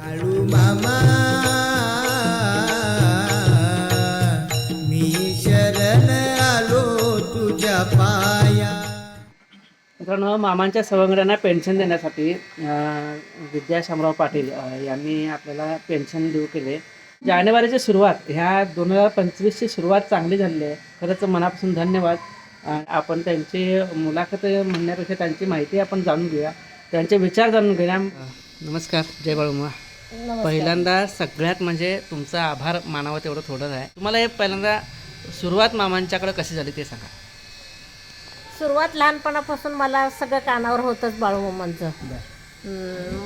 बाळू मामा. मी शरण आलो तुझ्या पाया. मित्रांनो मामांच्या सवंगड्यांना पेन्शन देण्यासाठी विद्या शामराव पाटील यांनी आपल्याला पेन्शन देऊ केले. जानेवारीची सुरुवात ह्या दोन हजार पंचवीसची सुरुवात चांगली झालेली आहे. खरंच मनापासून धन्यवाद. आपण त्यांची मुलाखत म्हणण्यापेक्षा त्यांची माहिती आपण जाणून घेऊया. त्यांचे विचार जाणून घेऊया. नमस्कार जय बाळूमा पहिल्यांदा सगळ्यात म्हणजे तुमचा आभार मानावं तेवढं थोडं आहे. तुम्हाला हे पहिल्यांदा सुरुवात मामांच्याकडे कशी झाली ते सांगा. सुरुवात लहानपणापासून मला सगळं कानावर होतंच बाळूमामांचं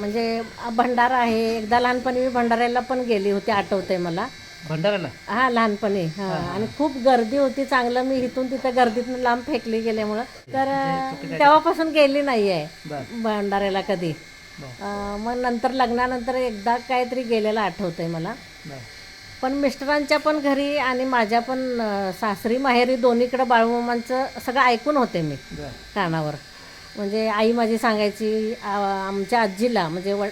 म्हणजे भंडारा आहे. एकदा लहानपणी मी भंडाऱ्याला पण गेली होती आठवते मला. भंडाराला हा लहानपणी. हा आणि खूप गर्दी होती चांगलं. मी इथून तिथं गर्दीतून लांब फेकली गेल्यामुळं. तर अं, तेव्हापासून गेली नाही आहे भंडाऱ्याला कधी. मग नंतर लग्नानंतर एकदा काहीतरी गेलेलं आठवतंय मला. पण मिस्टरांच्या पण घरी आणि माझ्या पण सासरी माहेरी दोन्हीकडे बाळूमामांचं सगळं ऐकून होते मी कानावर. म्हणजे आई माझी सांगायची आमच्या आजीला म्हणजे वड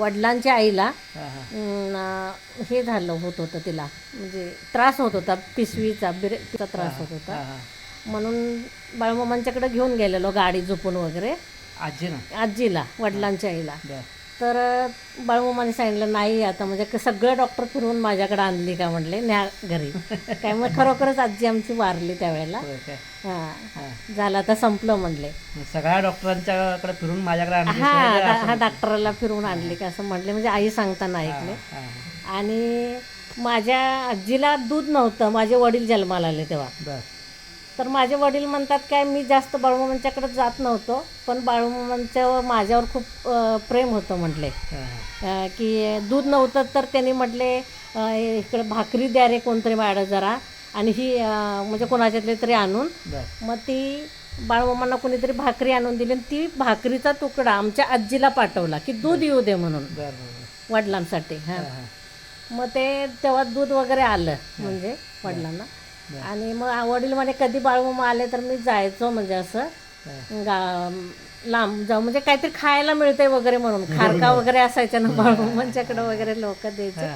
वडिलांच्या आईला हे झालं होत होतं तिला. म्हणजे त्रास होत होता पिशवीचा बिरेचा त्रास होत होता. म्हणून बाळूमामांच्याकडे घेऊन गेलेलो गाडी झोपून वगैरे. आजीला? वडिलांच्या आईला. तर बाळूमामाने सांगितलं नाही आता म्हणजे सगळं डॉक्टर फिरवून माझ्याकडे आणली का? म्हणले न्या घरी. काय मग खरोखरच आजी आमची वारली त्यावेळेला. हां. झालं आता संपलं म्हणले. सगळ्या डॉक्टरांच्याकडे फिरून माझ्याकडे आणली हा हा डॉक्टराला फिरवून आणली का असं म्हटले म्हणजे आई सांगताना ऐकले. आणि माझ्या आजीला दूध नव्हतं माझे वडील जन्माला आले तेव्हा. तर माझे वडील म्हणतात काय मी जास्त बाळूमामांच्याकडे जात नव्हतो पण बाळूमामांच्या माझ्यावर खूप प्रेम होतं म्हटले. की दूध नव्हतं तर त्यांनी म्हटले इकडे भाकरी द्या रे कोणतरी वाढ जरा आणि ही म्हणजे कोणाच्यातले तरी आणून. मग ती बाळमामांना कोणीतरी भाकरी आणून दिली आणि ती भाकरीचा तुकडा आमच्या आजीला पाठवला की दूध येऊ दे म्हणून. वडिलांसाठी हा. मग ते तेव्हा दूध वगैरे आलं म्हणजे वडिलांना. आणि मग वडील म्हणे कधी बाळमामा आले तर मी जायचो म्हणजे असं. गा लांब जाऊ म्हणजे काहीतरी खायला मिळते वगैरे म्हणून. खारका वगैरे असायच्या ना बाळमामांच्याकडे वगैरे लोक द्यायचे.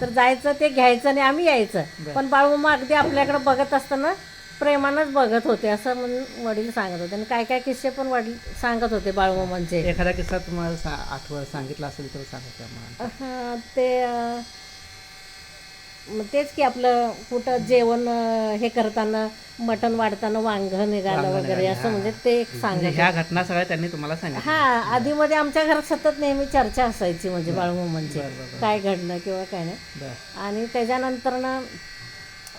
तर जायचं ते घ्यायचं आणि आम्ही यायचं. पण बाळमामा अगदी आपल्याकडे बघत असताना प्रेमानंच बघत होते असं म्हणून वडील सांगत होते. आणि काय काय किस्से पण वडील सांगत होते बाळमामांचे एखादा किस्सा तुम्हाला आठवण सांगितला असेल तर सांगा की आम्हाला. हा, ते मग तेच की आपलं कुठं जेवण हे करताना मटण वाढताना वांग निघालं वगैरे असं म्हणजे ते एक म्हणजे सांगत ह्या घटना सगळ्या त्यांनी तुम्हाला सांगितलं हा आधीमध्ये आमच्या घरात सतत नेहमी चर्चा असायची म्हणजे बाळूमामांची. काय घडलं किंवा काय नाही. बर. आणि त्याच्यानंतर ना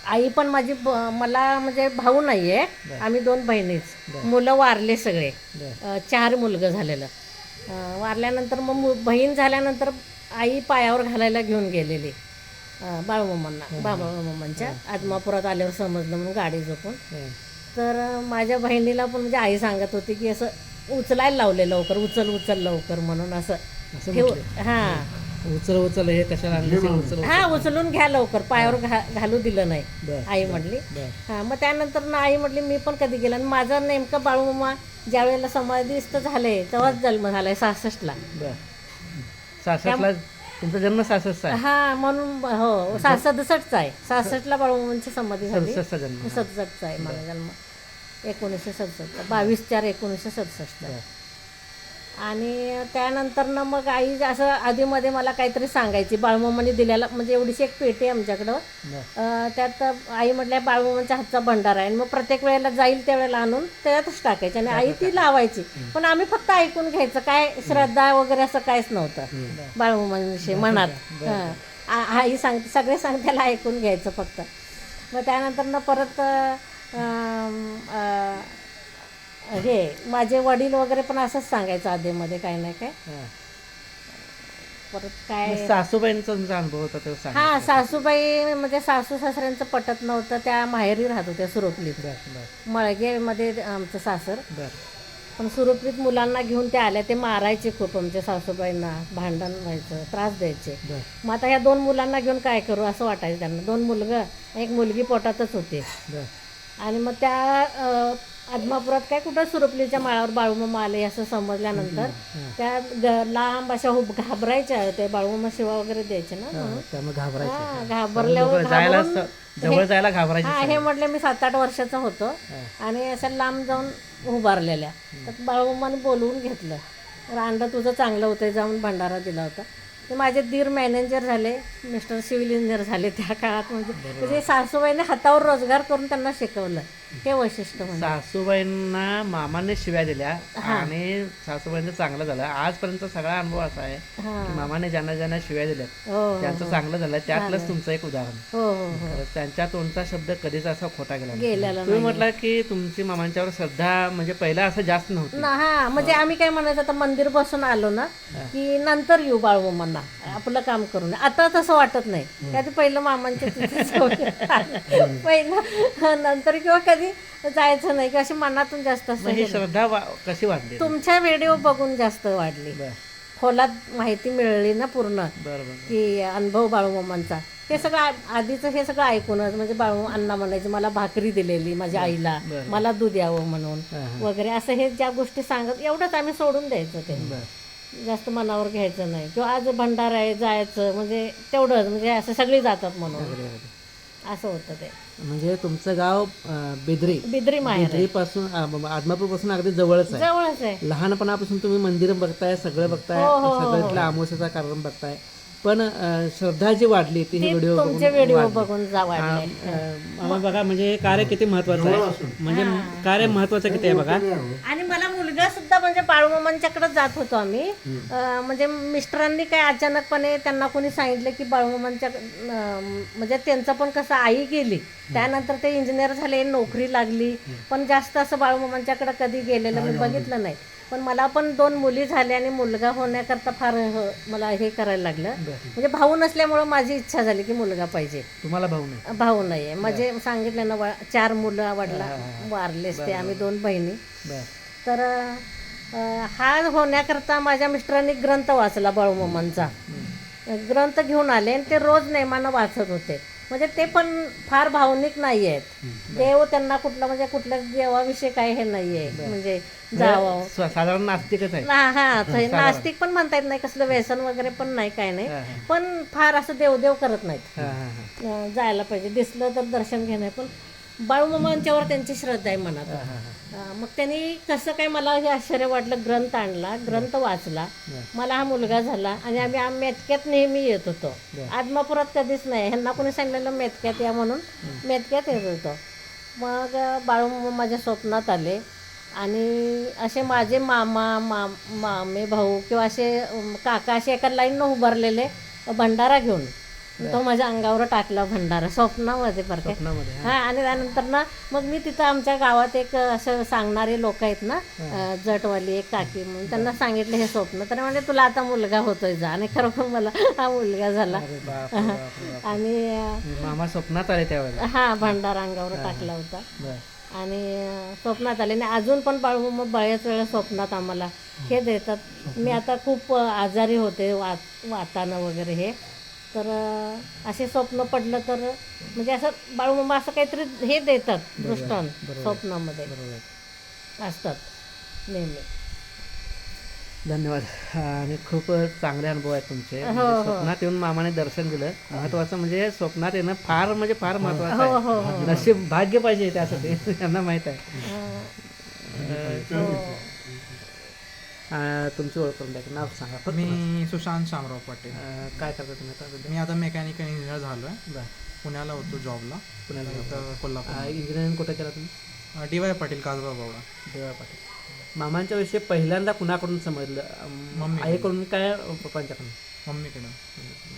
आई पण माझी ब- मला म्हणजे भाऊ नाही आहे आम्ही दोन बहिणीच. मुलं वारले सगळे. अं, चार मुलगं झालेलं. अं, वारल्यानंतर मग मु- बहीण झाल्यानंतर आई पायावर घालायला घेऊन गेलेली. बाळूमामांना बाळूमामांच्या. आदमापुरात आल्यावर समजलं म्हणून गाडी झोपून. तर माझ्या बहिणीला पण म्हणजे आई सांगत होती की असं उचलायला लावले लवकर उचल उचल लवकर म्हणून असं ठेव हां. उचल उचल हे कशाला हा उचलून घ्या लवकर. पायावर घालू दिलं नाही आई म्हटली. हा मग त्यानंतर ना आई म्हटली मी पण कधी गेलं आणि माझा नेमका बाळूमामा ज्या वेळेला समाधीस्थ झाले तेव्हाच जन्म झालाय सहासष्टला बर. सासष्टला तुमचा जन्म सासष्टचा आहे. हा म्हणून हो सा सदुसष्टचा आहे. सहासष्टला बाळूमामांची समाधी झाली. सदुसष्टचा जन्म. सदुसष्टचा आहे माझा जन्म. एकोणीसशे सदुसष्ट बावीस चार एकोणीसशे सदुसष्ट आणि त्यानंतर ना मग आई असं आधीमध्ये मला काहीतरी सांगायची. बाळमामाने दिलेला म्हणजे एवढीशी एक पेटी आहे आमच्याकडं. त्यात आई म्हटल्या बाळमामांच्या हातचा भंडारा आहे. आणि मग प्रत्येक वेळेला जाईल त्यावेळेला आणून त्याच्यातच टाकायची आणि आई ती लावायची. पण आम्ही फक्त ऐकून घ्यायचं काय श्रद्धा वगैरे असं काहीच नव्हतं. बाळमामांविषयी मनात. आई सांगते सगळे सांग त्याला ऐकून घ्यायचं फक्त. मग त्यानंतर ना परत हे माझे वडील वगैरे पण असंच सांगायचं आधीमध्ये काही नाही काय. परत काय सासूबाईंचा तुमचा अनुभव होता तो सांगा हा सासूबाई म्हणजे सासू सासऱ्यांचं पटत नव्हतं त्या माहेरी राहत होत्या सुरोपलीत बर बर. मळगेमध्ये आमचं सासर. बर. पण सुरुपलीत मुलांना घेऊन ते आल्या ते मारायचे खूप आमच्या सासूबाईंना भांडण व्हायचं त्रास द्यायचे. बर. मग आता ह्या दोन मुलांना घेऊन काय करू असं वाटायचं त्यांना. दोन मुलगं एक मुलगी पोटातच होते. बर. आणि मग त्या आदमापुरात काय कुठं सुरुपलीच्या माळावर बाळूमामा आले असं समजल्यानंतर त्या लांब अशा घाबरायच्या ते बाळूमामा शिवा वगैरे द्यायचे ना म्हणून. त्यामुळे घाबरायचे. हा, घाबरल्यावर जवळ जायला घाबरायचे हा म्हटलं मी सात आठ वर्षाचा होतो. आणि असं लांब जाऊन उभारलेल्या. तर बाळूमाने बोलवून घेतलं. तर अंड तुझं चांगलं होतं जाऊन भंडारा दिला होता. ते माझे दीर मॅनेजर झाले मिस्टर सिव्हिल इंजिनियर झाले त्या काळात म्हणजे. म्हणजे सासूबाईने हातावर रोजगार करून त्यांना शिकवलं. हे वैशिष्ट्य म्हणजे. सासूबाईंना मामाने शिव्या दिल्या आणि सासूबाईंचं चांगलं झालं. आजपर्यंत सगळा अनुभव असा आहे हा. की मामाने ज्यांना ज्यांना शिव्या दिल्यात हो त्यांचं चांगलं झालं. त्यातलंच तुमचं एक उदाहरण. हो हो हो. त्यांच्या तोंडचा शब्द कधीच असा खोटा गेला तुम्ही म्हटलं की तुमची मामांच्यावर श्रद्धा म्हणजे पहिला असं जास्त नव्हती. हा म्हणजे आम्ही काय म्हणायचं आता मंदिर बसून आलो ना की नंतर येऊ बाळूमामांना आपलं काम करून. आता तसं वाटत नाही. का ते पहिलं मामांच्या तिथे पहिलं नंतर किंवा कधी जायचं नाही की अशी मनातून जास्त असं श्रद्धा कशी वाढली? तुमच्या व्हिडिओ बघून जास्त वाढली. खोलात माहिती मिळली ना पूर्ण की अनुभव बाळूमामांचा हे सगळं आधीचं हे सगळं ऐकूनच म्हणजे बाळू अण्णा म्हणायचे मला भाकरी दिलेली माझ्या आईला. मला दूध यावं म्हणून. वगैरे. असं हे ज्या गोष्टी सांगत एवढंच आम्ही सोडून द्यायचं ते जास्त मनावर घ्यायचं नाही. किंवा आज भंडारा आहे जायचं म्हणजे तेवढंच म्हणजे असं सगळी जातात म्हणून. असं होतं ते. म्हणजे तुमचं गाव अं, बेदरी. बिद्री माहेर आहे. पासून आदमापूरपासून अगदी जवळच आहे. जवळच आहे. लहानपणापासून तुम्ही मंदिर बघताय सगळं बघताय हो, हो, हो, सगळं इथलं अमावस्याचा कार्यक्रम बघताय. पण श्रद्धा जी वाढली ती हे व्हिडिओ तुमचे व्हिडिओ बघून जा वाढले मामा बघा म्हणजे कार्य किती महत्वाचं आहे. म्हणजे कार्य महत्वाचं किती आहे बघा. आणि मला मुलगा सुद्धा म्हणजे बाळूमामांच्याकडे जात होतो आम्ही. अं, म्हणजे मिस्टरांनी काय अचानकपणे त्यांना कोणी सांगितलं की बाळूमामांच्या अं, म्हणजे त्यांचं पण कसं आई गेली. त्यानंतर ते इंजिनियर झाले नोकरी लागली. पण जास्त असं बाळूमामांच्याकडे कधी गेलेलं मी बघितलं नाही. पण मला पण दोन मुली झाल्या आणि मुलगा होण्याकरता फार ह- मला हे करायला लागलं. म्हणजे भाऊ नसल्यामुळं माझी इच्छा झाली की मुलगा पाहिजे. तुम्हाला भाऊ नाही? भाऊ नाहीये म्हणजे सांगितलं ना वा- चार मुलं वडला वारलेच ते आम्ही दोन बहिणी. बर. तर अं, हा होण्याकरता माझ्या मिस्टरांनी ग्रंथ वाचला बाळूमामांचा. ग्रंथ घेऊन आले आणि ते रोज नेमानं वाचत होते. म्हणजे ते पण फार भावनिक नाही आहेत देव त्यांना कुठला म्हणजे कुठल्या देवाविषयी काही हे नाहीये. म्हणजे जावं. सा- साधारण नास्तिकच आहे. हा हे. नास्तिक पण म्हणता येत नाही कसलं व्यसन वगैरे पण नाही काय नाही. पण फार असं देवदेव करत नाहीत. जायला पाहिजे. दिसलं तर दर्शन घेणं पण बाळूमामांच्यावर त्यांची श्रद्धा आहे मनात. मग त्यांनी कसं काय मला हे आश्चर्य वाटलं ग्रंथ आणला ग्रंथ वाचला. मला हा मुलगा झाला आणि आम्ही आम- मेतक्यात नेहमी येत होतो. आदमापुरात कधीच नाही. ह्यांना कोणी सांगितलेलं मेतक्यात या म्हणून मेतक्यात येत होतो. मग बाळूमामा माझ्या स्वप्नात आले आणि असे माझे मामा मा मामे भाऊ किंवा असे काका असे एका लाईननं उभारलेले भंडारा घेऊन तो माझ्या अंगावर टाकला भंडारा. स्वप्नामध्ये बरं स्वप्नामध्ये, हा. आणि त्यानंतर ना मग मी तिथं आमच्या गावात एक असं सांगणारे लोक आहेत ना जटवाली एक काकी म्हणून त्यांना सांगितलं हे स्वप्न. तर म्हणजे तुला आता मुलगा होतोय जा. आणि खरोखर मला हा मुलगा झाला. आणि मामा स्वप्नात आले त्यावेळेला. हा भंडारा अंगावर टाकला होता. आणि स्वप्नात आले. आणि अजून पण बाळू मग बऱ्याच वेळा स्वप्नात आम्हाला हे देतात. मी आता खूप आजारी होते वात वातानं वगैरे हे. तर असे स्वप्न पडलं तर म्हणजे असं बाळूमामा असं काहीतरी हे देतात दृष्टांत स्वप्नामध्ये. असतात नेहमी. धन्यवाद. आणि खूप चांगले अनुभव आहेत तुमचे. हो, म्हणजे स्वप्नात येऊन मामाने दर्शन दिलं. महत्वाचं म्हणजे स्वप्नात येणं फार म्हणजे फार महत्वाचं हो हो आहे नशीब भाग्य पाहिजे त्यासाठी यांना माहीत आहे. हो. तुमची ओळख करून द्या नाव सांगा फक्त मी सुशांत शामराव पाटील. काय करता तुम्ही आता सध्या? मी आता मेकॅनिकल इंजिनियर झालो आहे बरं. पुण्याला होतो जॉबला पुण्याला इथं कोल्हापूर. इंजिनिअरिंग कुठं केलं तुम्ही? D Y Patil Kasgaon Bawda. देवा पाटील. मामांच्या विषयी पहिल्यांदा कुणाकडून समजलं? मम्मीकडून. आईकडून काय पप्पांच्याकडून? मम्मीकडं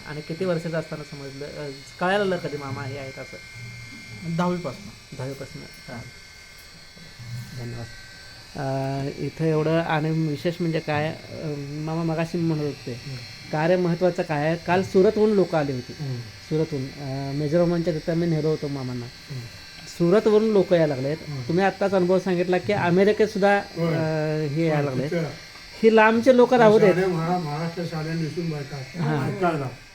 आणि किती वर्षाचं असताना समजलं? अं, कळायला लागलं कधी मामा हे आहेत असं? दहावीपासून. दहावीपासून. धन्यवाद. इथं एवढं आणि विशेष म्हणजे काय मामा मगाशी म्हणत होते कार्य महत्त्वाचं काय आहे? काल सुरतहून लोक आले होते. सुरतहून. अं, मेजरमेंटच्या तिथं मी नेलो होतो मामांना. सुरतवरून लोक यायला लागलेत. तुम्ही आत्ताच अनुभव सांगितला की अमेरिकेत सुद्धा हे यायला लागलेत. ही लांबचे लोक राहू देत.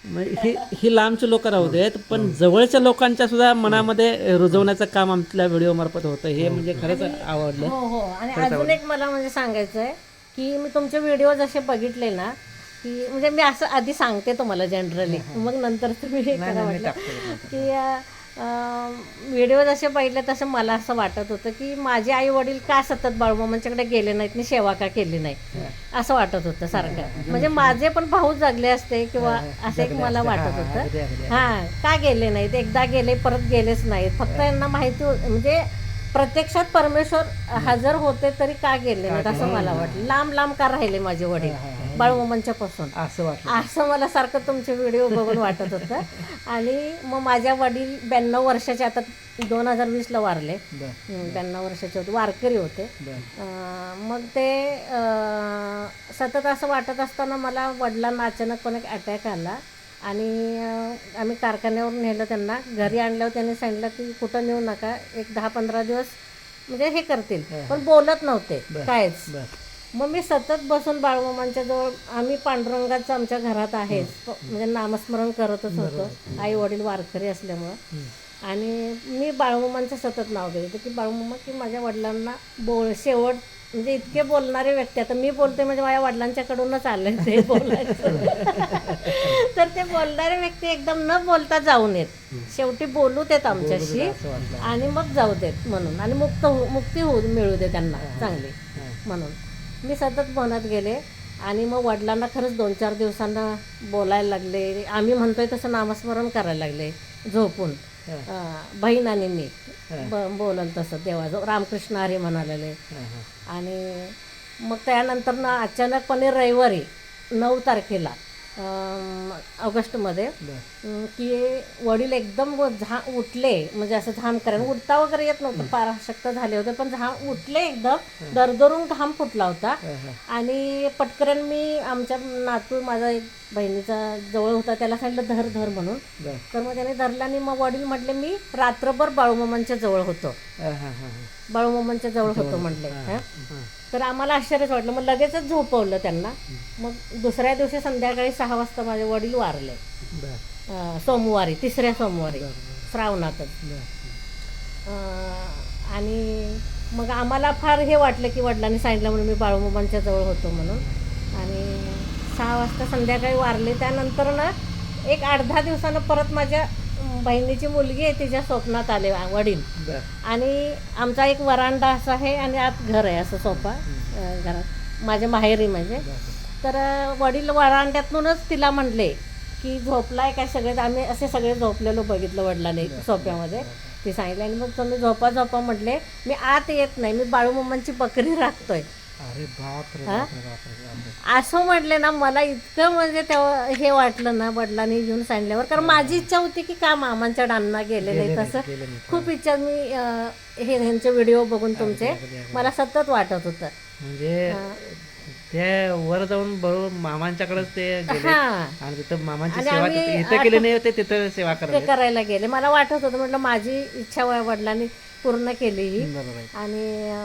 ही ही लांबची लोक राहू देत पण जवळच्या लोकांच्या सुद्धा मनामध्ये रुजवण्याचं काम आपल्या व्हिडिओ मार्फत होतं हे म्हणजे खरंच आवडलं. हो हो. आणि अजून एक मला म्हणजे सांगायचं आहे की मी तुमचे व्हिडिओ जसे बघितले ना की म्हणजे मी असं आधी सांगते तुम्हाला जनरली मग नंतर तुम्ही हे करा म्हटलं. की व्हिडिओ जसे बघितले तसं मला असं वाटत होतं की माझे आई वडील का सतत बाळूमामांच्याकडे गेले नाहीत आणि सेवा का केली नाही? असं वाटत होतं सारखं. म्हणजे माझे पण भाऊ जगले असते किंवा असं एक मला वाटत होतं. हा का गेले नाहीत? एकदा गेले परत गेलेच नाहीत. फक्त यांना माहिती हो- म्हणजे प्रत्यक्षात परमेश्वर हजर होते तरी का गेले नाहीत असं मला वाटलं. लांब लांब का राहिले माझे वडील? बाळूमामांच्या पासून असं वाटलं. असं मला सारखं तुमचे व्हिडिओ बघून वाटत होतं. आणि मग माझ्या वडील ब्याण्णव वर्षाचे आता दोन हजार वीसला वारले. ब्याण्णव वर्षाचे होते वारकरी होते. मग ते सतत असं वाटत असताना मला वडिलांना अचानकपणे एक अटॅक आला. आणि आम्ही कारखान्यावर नेलं त्यांना. घरी आणल्यावर त्यांनी सांगितलं की कुठं नेऊ नका. एक दहा पंधरा दिवस म्हणजे हे करतील. पण बोलत नव्हते. कायच. मग मी सतत बसून बाळूमामांच्या जवळ आम्ही पांडुरंगाचं आमच्या घरात आहेच. म्हणजे नामस्मरण करतच होतो. आई वडील वारकरी असल्यामुळं. आणि मी बाळूमामांचं सतत नाव घेत होते की बाळूमामा की माझ्या वडिलांना बोल शेवट म्हणजे इतके बोलणारे व्यक्ती आता मी बोलते म्हणजे माझ्या वडिलांच्याकडूनच आले ते बोलायचं. तर ते बोलणारे व्यक्ती एकदम न बोलता जाऊ नयेत शेवटी बोलू देत आमच्याशी आणि मग जाऊ देत म्हणून. आणि मुक्त हो मुक्ती होऊ मिळू दे त्यांना चांगली म्हणून. मी सतत म्हणत गेले आणि मग वडिलांना खरंच दोन चार दिवसांना बोलायला लागले. आम्ही म्हणतोय तसं नामस्मरण करायला लागले झोपून. बहीण आणि मी ब बोलल तसं देवाजवळ. रामकृष्ण हरी म्हणालेले. आणि मग त्यानंतर ना अचानकपणे रविवारी नऊ तारखेला ऑगस्टमध्ये. की वडील एकदम व- झा उठले म्हणजे असं घाम करायला. उठता वगैरे येत नव्हतं पाराशक्त झाले होते पण घाम उठले एकदम. दरदरून घाम फुटला होता. आणि पटकन मी आमच्या नातू माझा एक बहिणीचा जवळ होता त्याला सांगितलं धर धर म्हणून. तर मग त्याने धरला आणि मग वडील म्हटले मी रात्रभर बाळूमामांच्या जवळ होतो. बाळूमामांच्या जवळ होतो म्हटले. तर आम्हाला आश्चर्यच वाटलं. मग लगेचच झोपवलं त्यांना. मग दुसऱ्या दिवशी संध्याकाळी सहा वाजता माझे वडील वारले. अं, सोमवारी तिसऱ्या सोमवारी श्रावणातच. अं, आणि मग आम्हाला फार हे वाटलं की वडिलांनी सांगितलं म्हणून मी बाळूमामांच्या जवळ होतो म्हणून. आणि सहा वाजता संध्याकाळी वारले. त्यानंतर ना एक आठ दहा दिवसानं परत माझ्या बहिणीची मुलगी आहे तिच्या स्वप्नात आले वडील. आणि आमचा एक वरांडा असा आहे आणि आत घर आहे असं सोफा अं, घरात. माझ्या माहेरी म्हणजे तर वडील वरांड्यातूनच तिला म्हणले की झोपलाय काय सगळे आम्ही असे सगळे झोपलेलो बघितलं वडिलांनी सोप्यामध्ये. ती सांगितलं आणि मग तुम्ही झोपा झोपा म्हटले मी आत येत नाही मी बाळूमामांची बकरी राखतोय. हा? असं म्हटले ना मला इतकं म्हणजे तेव्हा हे वाटलं ना वडिलांनी येऊन सांगितल्यावर. कारण माझी इच्छा होती की का मामांच्या डांना गेले नाही तसं खूप इच्छा मी हे ह्यांचे व्हिडिओ बघून तुमचे मला सतत वाटत होतं. म्हणजे ते वर जाऊन बरोबर मामांच्याकडेच ते हा. आणि तिथं मामांची सेवा इथे केली नाही होते तिथं सेवा ते करायला गेले. मला वाटत होतं म्हटलं माझी इच्छा वडिलांनी पूर्ण केली. ही बरोबर आहे. आणि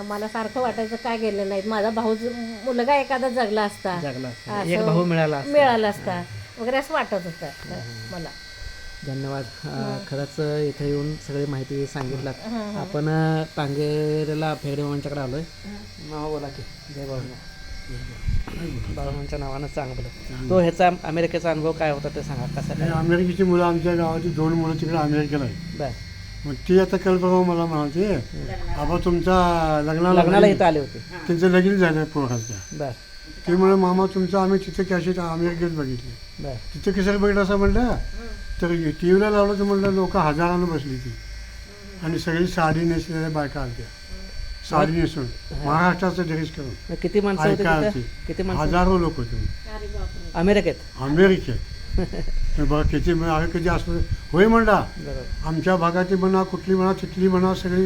मला सारखं वाटायचं का गेले नाहीत. माझा भाऊ ज- मुलगा एखादा जगला असता. जगला असता. असं एक भाऊ मिळाला असता. मिळाला असता. वगैरे असं वाटत होतं मला. धन्यवाद. अं, खरंच इथे येऊन सगळी माहिती सांगितलात. आपण अं, टांगेरेला फेगडे मामांच्याकडे आलोय. नाव बोला की. जय बाळूमामा. बाळूमांच्या नावानं सांग बोला तो ह्याचा अमेरिकेचा अनुभव काय होता ते सांगा. कसा काय? अमेरिकेची मुलं आमच्या गावाची दोन मुलं तिकडे अमेरिकेला आहे बर. मग ती आता काल परवा मला म्हणाते आबा तुमचा लग्नाला लग्नाला इथं आले होते. त्यांचं लगीन झालं पोराच्या बर. ते म्हणे मामा तुमचं आम्ही तिथे कॅसेट अमेरिकेत बघितले. बर. तिथे कशाला बघितलं असं म्हणलं? तर टी व्हीला लावलं तर म्हणलं लोक हजारानं बसली ती. आणि सगळी साडी नेसलेल्या बायका आलत्या. साडी नेसून. महाराष्ट्राचं ड्रेस करून. किती माणसं हजारो लोक होते. अमेरिकेत? अमेरिकेत. बघा किती आम्ही कधी असं होय म्हणला आमच्या भागाची म्हणा कुठली म्हणा तिथली म्हणा सगळी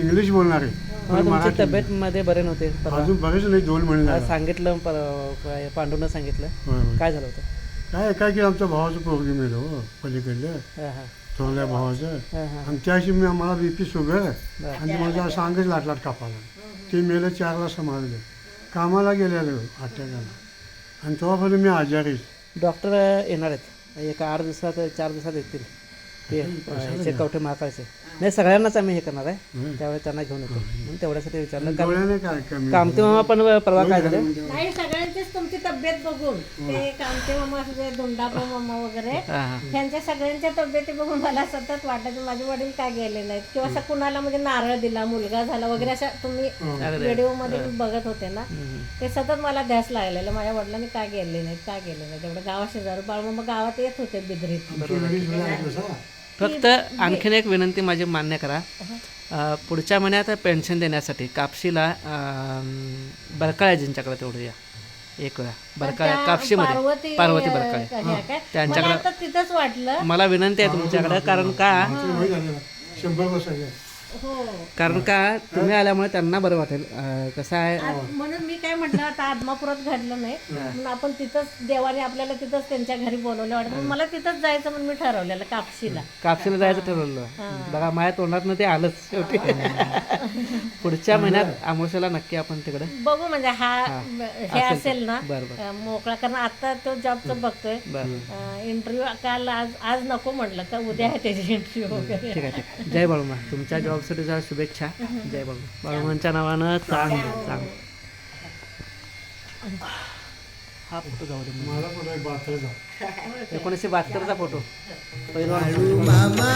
इंग्लिश बोलणारे मराठी तब्येत मध्ये बरे नव्हते. अजून बरेच नाही दोन महिने झाले. सांगितलं पर- पांडूनं सांगितलं. काय झालं होतं? काय काय की आमच्या भावाचं पोरगी मिळलं हो पलीकडलं. थोरल्या भावाचं. आणि त्याशी मी मला बी पी शुगर आणि माझं असं अंगच लाटलाट कापाला ते मेलं चारला समाजलं कामाला गेलेलो अटॅकाला आणि तेव्हापासून मी आजारीच डॉक्टर येणार आहेत. एक आठ दिवसात चार दिवसात येतील. ते कवठे महाकाळचे नाही सगळ्यांनाच आम्ही हे करणार आहे. त्यावेळेस त्यांना घेऊन येतो. म्हणून तेवढ्यासाठी विचारलं. कारण डोळ्याने काय कमी कामते मामा पण परवा काय झालं नाही सगळ्यांचीच तुमची तब्येत बघून. ते कामते मामा असू धुंडापा मामा वगैरे हां हां. त्यांच्या सगळ्यांच्या तब्येती बघून मला सतत वाटायचं माझे वडील काय गेले नाहीत. किंवा असं कुणाला म्हणजे नारळ दिला मुलगा झाला वगैरे असं तुम्ही व्हिडिओमध्ये मी बघत होते ना ते सतत मला ध्यास लागलेलं माझ्या वडिलांनी काय गेले नाहीत काय गेले नाहीत. एवढं गावा शेजारी बाळमामा गावात येत होते बिदरीत. फक्त आणखीन एक विनंती माझी मान्य करा. पुढच्या महिन्यात पेन्शन देण्यासाठी कापशीला बरकाळ्याजींच्याकडे तेवढं या. एक वेळा. बरकाळ्या कापशीमध्ये. पार्वती बरकाळे. त्यांच्याकडे आता तिथंच वाटलं. मला विनंती आहे तुमच्याकडे कारण का? हो. कारण का तुम्ही आल्यामुळे त्यांना बरं वाटेल. कसं आहे? म्हणून मी काय म्हटलं आता आदमापुरात घडलं नाही. म्हणून आपण तिथंच देवाने आपल्याला तिथंच त्यांच्या घरी बोलवलं. वाटतं म्हणून मला तिथंच जायचं म्हणून मी ठरवलेलं कापशीला. कापशीला जायचं ठरवलं. बघा माझ्या तोंडात ते आलंच शेवटी. पुढच्या महिन्यात आमोशाला नक्की आपण तिकडे. बघू म्हणजे हा हे. असेल ना मोकळा. कारण आता तो जॉबचं बघतोय. इंटरव्ह्यू काल आज आज नको म्हटलं का उद्या आहे त्याची इंटरव्ह्यू वगैरे. जय बाळूमा तुमच्या जॉबसाठी जरा शुभेच्छा. जय बाळू बाळूमांच्या नावानं चांग चांग हा फोटो जाऊ दे. एकोणीसशे बहात्तरचा फोटो. पहिला मामा